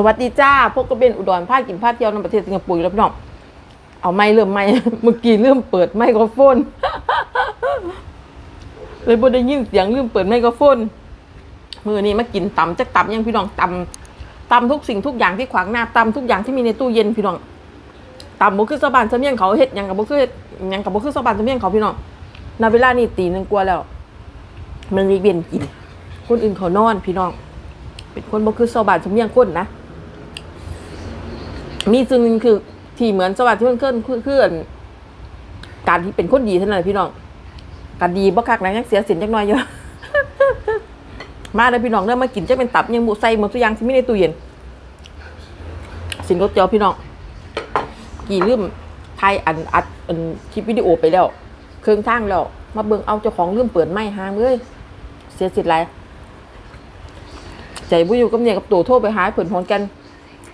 สวัสดีจ้าพวกกระเบนอุดรพาคกินพาคเที่ยวในประเทศสิงคโปร์อยู่แล้วพี่น้องเอาไม่เริ่มไม่เมื่อกี้เริ่มเปิดไมโครโฟนเลยบ่ได้ยินเสียงลืมเปิดไมโครโฟนมือนี้มากินตำจักตำยังพี่น้องตำตำทุกสิ่งทุกอย่างที่ขวางหน้าตำทุกอย่างที่มีในตู้เย็นพี่น้องตำบ่คือสบานสมียงเขาเฮ็ดหยังกับบ่คือเฮ็ดหยังกับบ่คือสบานสมียงเขาพี่น้องณเวลานี้ตีหนึงกว่าแล้ว มันมีเวียนกิน คนอื่นเขานอนพี่น้อง เป็นคนบ่คือสบานสมียงคนนะ มีสิ่งหนึงคือที่เหมือนสวัสดิ์ที่มันเคลื่อนคือคืออันการที่เป็นคนดีเท่านั้นแหละพี่น้องการดีบ่คักนะยังเสียสินจักหน่อยอยู่มาเลยพี่น้องเด้อมากินจะเป็นตับยังหมูใส่หมดทุกอย่างที่มีในตู้เย็น สินรสเจียวพี่น้อง กี่ลืมไทยอันอัดอันคลิปวิดีโอไปแล้ว เครื่องทางแล้ว มาเบิ่งเอาเจ้าของลืมเปิดไม้หางเลยเสียสิทธิ์ไรใจบุอยู่กับเนี่ยกับตัวโทรไปหาเผินฮอนแกน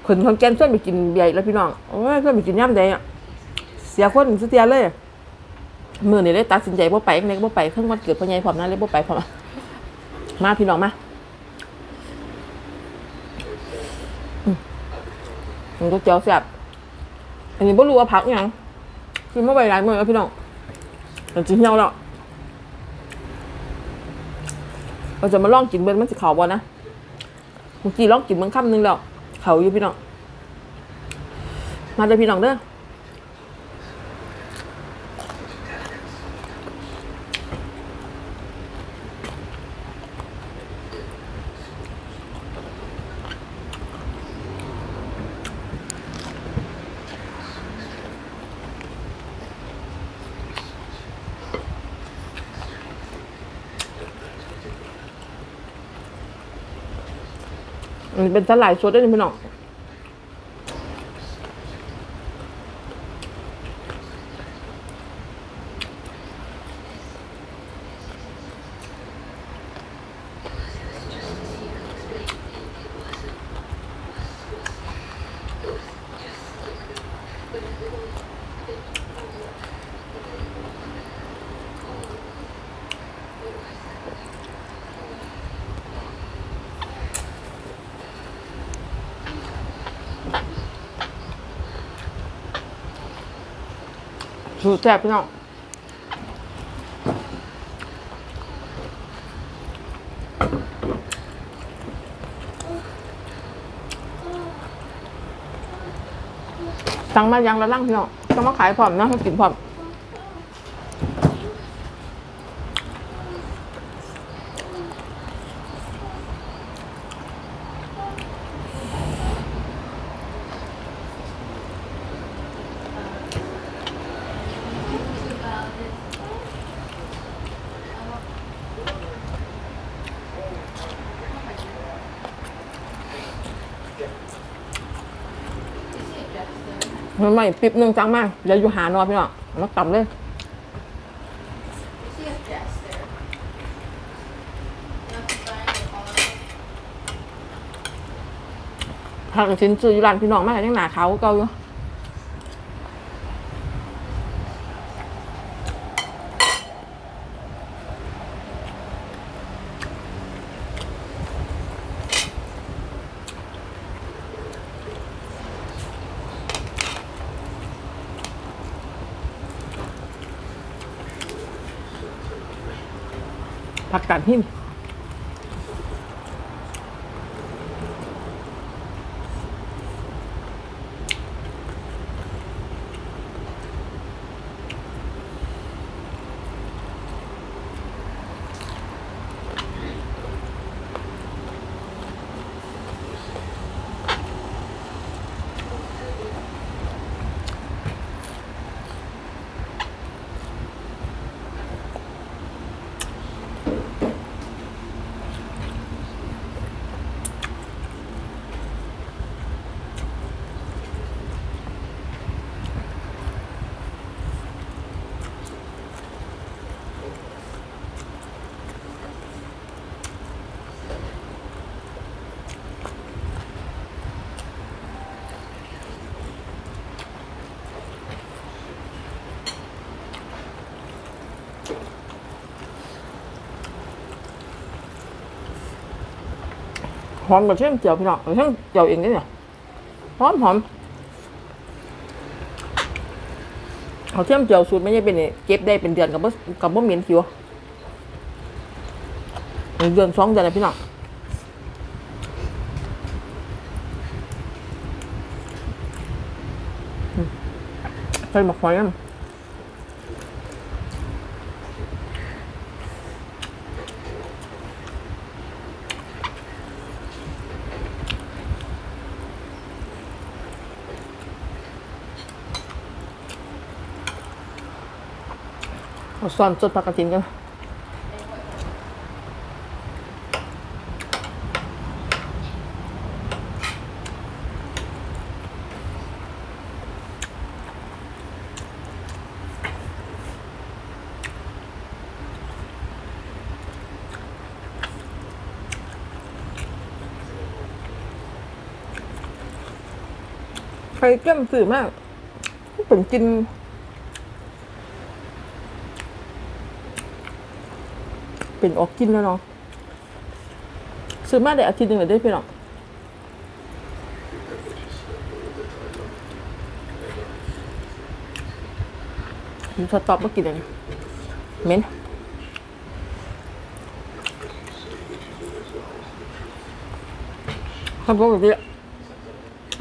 เผินฮอนแกนชวนไปกินเบียร์แล้วพี่น้องโอ้ยชวนไปกินย่ำใดอะเสียคนสุดเสียเลยมือนี่เลยตัดสินใจบ่ไปเล็กบ่ไปเครื่องวันเกิดพ่อใหญ่พร้อมนั้นเลยบ่ไปพร้อมมาพี่น้องมามันก็เจียวแซ่บอันนี้บ่รู้ว่าพักยังคือเมื่อไหร่หลายมื้อแล้วพี่น้องมันจะเหี่ยวแล้วเราจะมาลองกินเบิ้งมันสิขาบ่นะเมื่อกี้ลองกินเบิ้งคำหนึ่งแล้ว เขาอยู่พี่น้อง มาเลยพี่น้องเด้อ เป็นสลายสดได้ไหมพี่น้อง สูตรแซ่บพี่น้องสั่งมายังละล่างพี่น้องต้องมาขายพร้อมนะให้กินพร้อม มันไม่ปิ๊บหนึงจังมากเดี๋ยวอยู่หานอนพี่น้องมาต่ำเลย see a desk there. You have to find it all. ทางชิ้นจืออยู่ร้านพี่น้องมาแต่ยังหนาเขาเก่าอยู่ผั กกาดหิ อมกระเทียมเจียวพี่น้องเทียมเจียวเองนี่เนี่ยหอมหอมเขาเทียมเจียวสูตรไม่ใช่เป็นเก็บได้เป็นเดือนกับบกับบ่เหม็นผิวเดือนสองเดือนนะพี่น้องใส่หมกหอยน้ำ เอาซ่อนสดผักกระถินกันใครเกล้มสื่อมากผมกิน เป็นออกกินแล้วเนาะซื้อมาได้อาทิตย์หนึ่งเลยได้พี่น้องมีสต็อปมากินเลยเม็นเขาบอกแบบนี้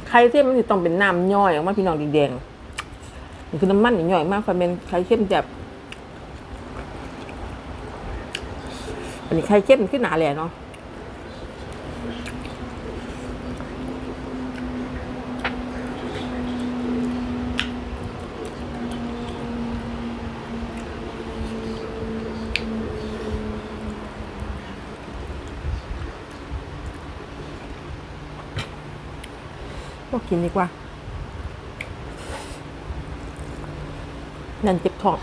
ไข่เทียมมันจะต้องเป็นน้ำย่อยออกมาพี่น้องแดงๆคือน้ำมันย่อยมากความเป็นไข่เค็มแบบ นนี้ไข่เค็มขึ้นหนาเลยเนาะก็กินดีกว่า นั่นเจ็บท้อง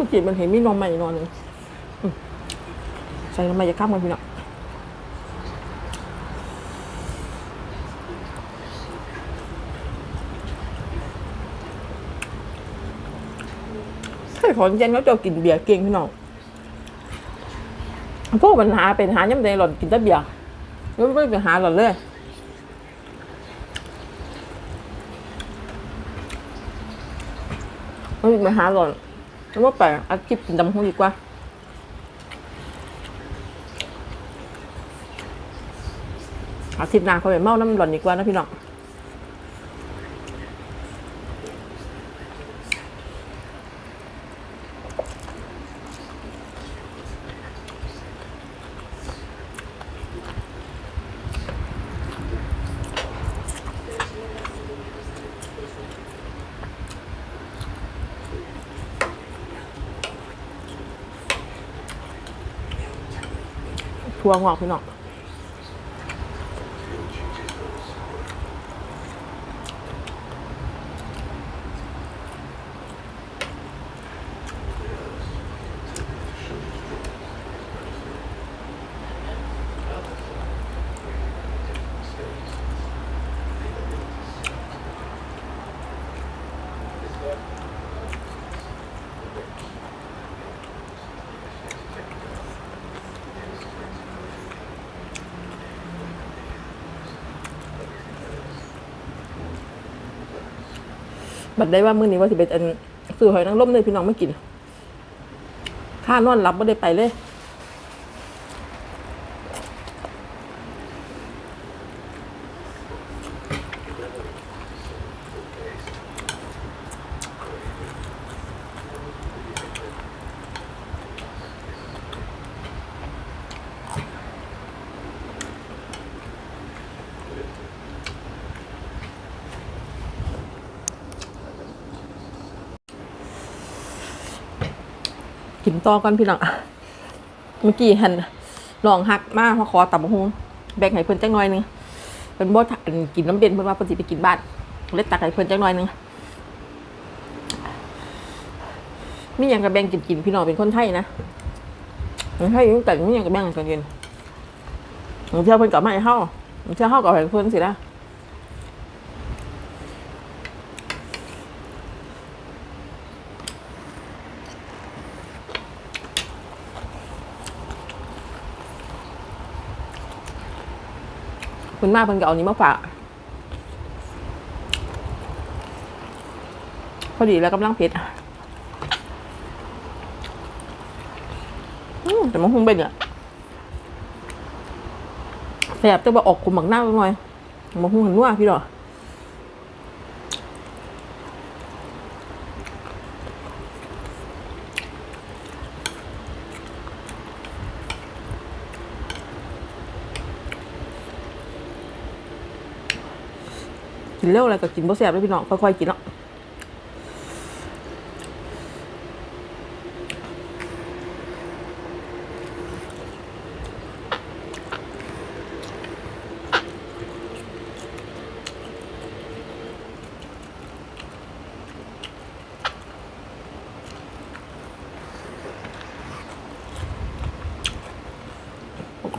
มันจีบมันเห็นมีนมใหม่นอนหนึ่งใส่นมใหม่จะข้ามกันพี่เนาะใช่ขอนเย็นเขาจะกินเบียร์เก่งพี่น้องพวกปัญหาเป็นหาย่ำใดหล่อนกินแต่เบียร์ไม่ไม่ไปหาหล่อนเลยไม่ไปหาหล่อน แล้วว่าไปอัดคลิปกินดำหูดีกว่าอาทิตย์หน้าเขาไปเมาน้ำหล่อนดีกว่านะพี่น้อง ทัวงอกพี่น้อง บัดได้ว่ามื้อนี้ว่าสิเป็นอันซื้อหอยนางรมเลยพี่น้องไม่กินค่านอนรับไม่ได้ไปเลย กินต่อกันพี่น้องเมื่อกี้หันลองหักมากมาขอตับหูแบ่งให้เพิ่นจังหน่อยหนึงเป็นบ่กินน้ำเด่นเพิ่นว่าเพิ่นสิไปกินบ้านเลยตักให้เพิ่นจักหน่อยหนึงมีหยังกับแบ่งกินกินพี่น้องเป็นคนไทยนะคนไทยยังแต่ไมีหยังกับแบ่งกันกินเที่ยวเพิ่นกลับมาให้เฮาเที่ยวเฮาก็ให้เพิ่นสินะ คุณมากเพิ่นก็เอานี้มาฝากพอดีแล้วกำลังเผ็ดอืมแต่มันคงเป็นเนี่ยแสบจะมาออกขมหมักหน้าหน่อยมันคงเห็นว่าพี่ดอก นเร็วอะไรก็กินบ่แสบเลยพี่น้องค่อยๆกินเนาะ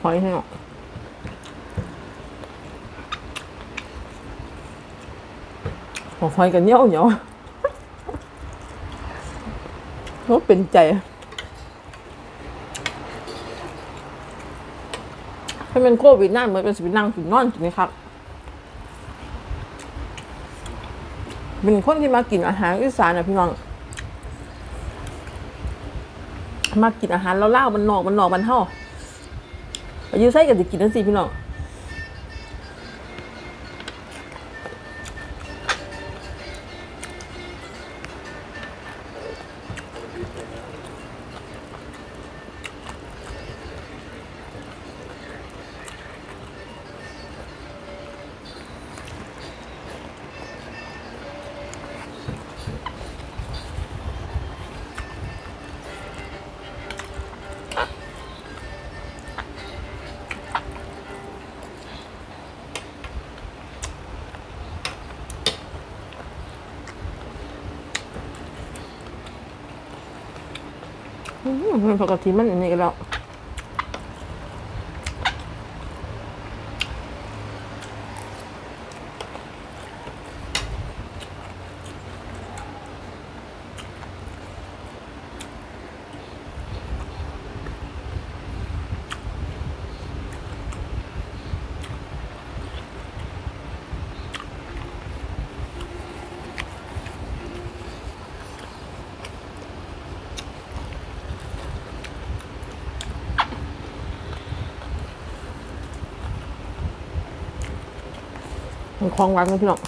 หอยเนาะ หอยกันเหนียวเหนียวก็เป็นใจให้เป็นโควิดนั่นเหมือนเป็นสิบนั่งกินนอนกินนะครับเป็นคนที่มากินอาหารอีสานนะพี่น้องมากินอาหารเล่าๆมันนอกมันนอกมันเท่าไปอยูไส้กับจะกินนั่นสิพี่น้อง อืมปกติมันอันนี้กันแล้ว คลองหวานเลยพี่น้อง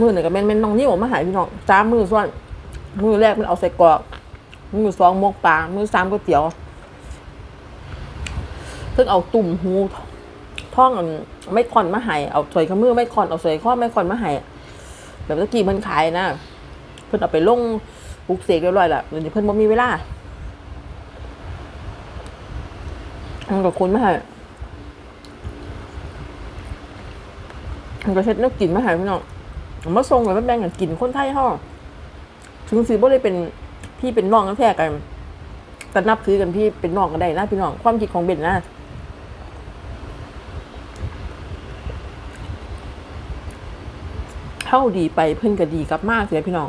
มือหนึ่งกับแม่นแม่นน้องนิ้วออกมาหายพี่น้องจ้ามือส่วน มือแรกมันเอาใส่กรอกมือสองมกปลามือสามก๋วยเตี๋ยวซึ่งเอาตุ่มหูท่องอัน ไม่คอนมาใหายเอาสวยขมือไม่คอนเอาสวยข้อไม่คอนมาใหายแบบตะกี้มันขายนะเพิ่นเอาไปลงปลูกเสกเรียบร้อยล้วเดี๋ยวนี้เพิ่นบ่มีเวลามันก็คนมาให้มันก็เช็ดน้ำกินมาให้พี่น้องเอามาส่งแล้วแบ่งกันกินคนไทยห่อถึงสิบ่ได้เป็นพี่เป็นน้องกันแท้กันแต่นับถือกันพี่เป็นน้องกันได้นะพี่น้องความคิดของเบนนะ เท่าดีไปเพิ่อนก็ดีกลับมากเสียพี่น้อง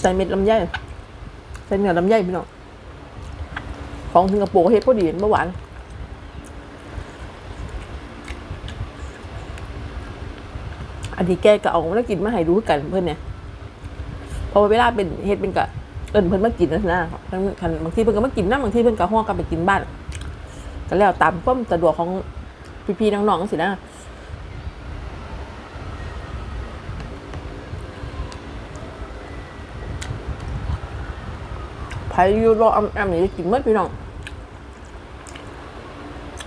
ใส่เม็ดลำไยใส่เนื้อลำไยพี่น้องของสิงคโปร์เฮ็ดพอดีเมื่อวานอันนี้แกก็เอามาแล้วกินมาให้ดูกันเพื่อนเนี่ยพราะว่าเวลาเป็นเฮ็ดเป็นกะ อิ้นเพิ่นมากินนะคันคันบางทีเพิ่นก็มากินนะบางทีเพิ่นก็ห่อกลับไปกินบ้านก็แล้วตามความสะดวกของพี่ๆน้องๆสินะไผ่ยูโรอแอมนี่กินเมื่อพี่น้อง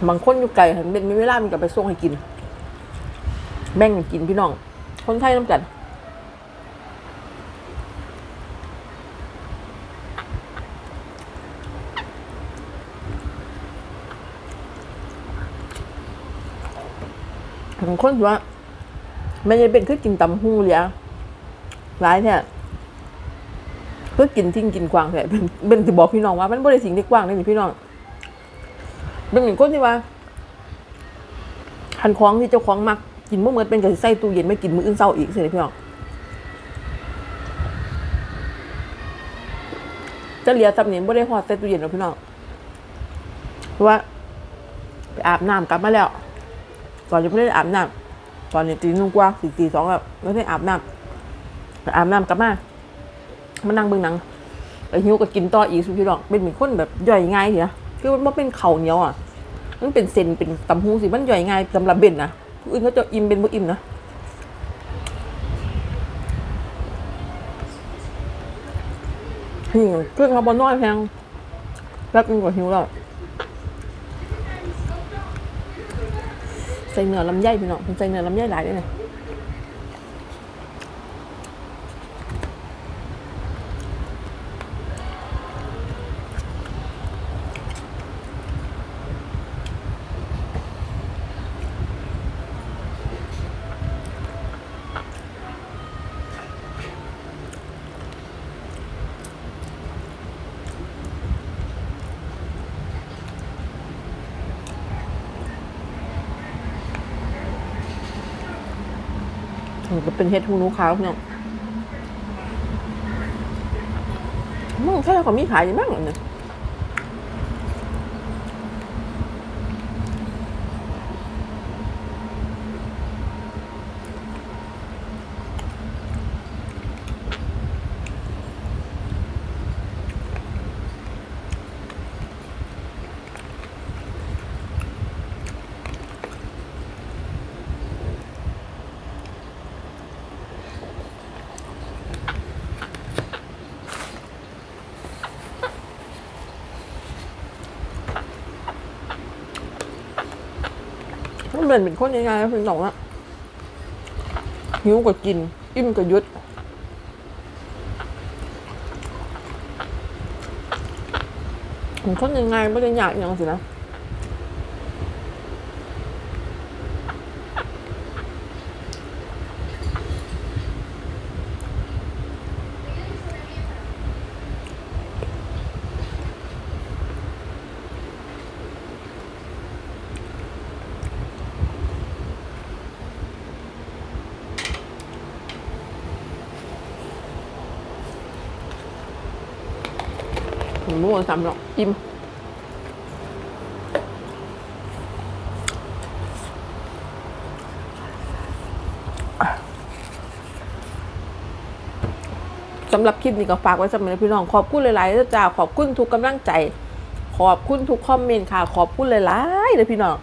บางคนอยู่ไกลเห็นเป็นม่เวลามันก็ไปส่งให้กิน แบ่งกินพี่น้อง คนไทยน้ำกัน บางคนว่าไม่ได้เป็นคือกินตำหูเลยอะร้ายแท้เพื่อกินทิ้งกินกวางแท้เป็นเป็นที่บอกพี่น้องว่า มันบ่ได้สิ่งที่กว้างเลยนี่พี่น้องเป็นเหนึ่งคนที่ว่าคันคล้องที่เจ้าของมักกินเมื่อเมื่อเป็นกับใส่ตู้เย็นไม่กินมื้ออื่นเศร้าอีกเสียพี่น้องจะเหลียซับนี้บ่ได้หอดใส่ตู้เย็นหรอกพี่น้องเพราะว่าไปอาบน้ำกลับมาแล้ว ก่อนจะไม่ได้อาบน้ำตอนนี้ตีหนึ่งกว่าสี่ตีสองแล้วไม่ได้อาบน้ำอาบน้ำกลับมามานั่งเบิ่งหนังไอ้หิวก็กินต่ออีกสุดพี่น้องเป็นเหมือนคนแบบย่อยง่ายเหรอคือมันเป็นเข่าเหนียวอะมันเป็นเส้นเป็นตำหูสิมันย่อยง่ายสำหรับเบนนะผู้อื่นเขาจะอิ่มเป็นบ่อิ่มนะหิวเครื่องเขาบอน้อยแพงแป๊บนึงก็หิวแล้ว ใส่เนื้อลำไยพี่น้องใส่เนื้อลำไยหลายด้วยนะ มันเป็นเห็ดหูหนูขาวเนี่ยมึงแค่เขามีขายยังบ้างเหรอเนี่ย เหมือนเป็นคนยังไงนะเป็นสองอะหิวก็กิน อิ่มก็ยุดเป็นคนยังไงไม่ได้อยากอย่างสินะ ผมรู้ว่าซ้ำหรอกอิ่มสำหรับคลิปนี้ก็ฝากไว้สำหรับพี่น้อง ขอบคุณหลายๆจ้าขอบคุณทุกกำลังใจ ขอบคุณทุกคอมเมนต์ค่ะ ขอบคุณหลายๆเลยพี่น้อง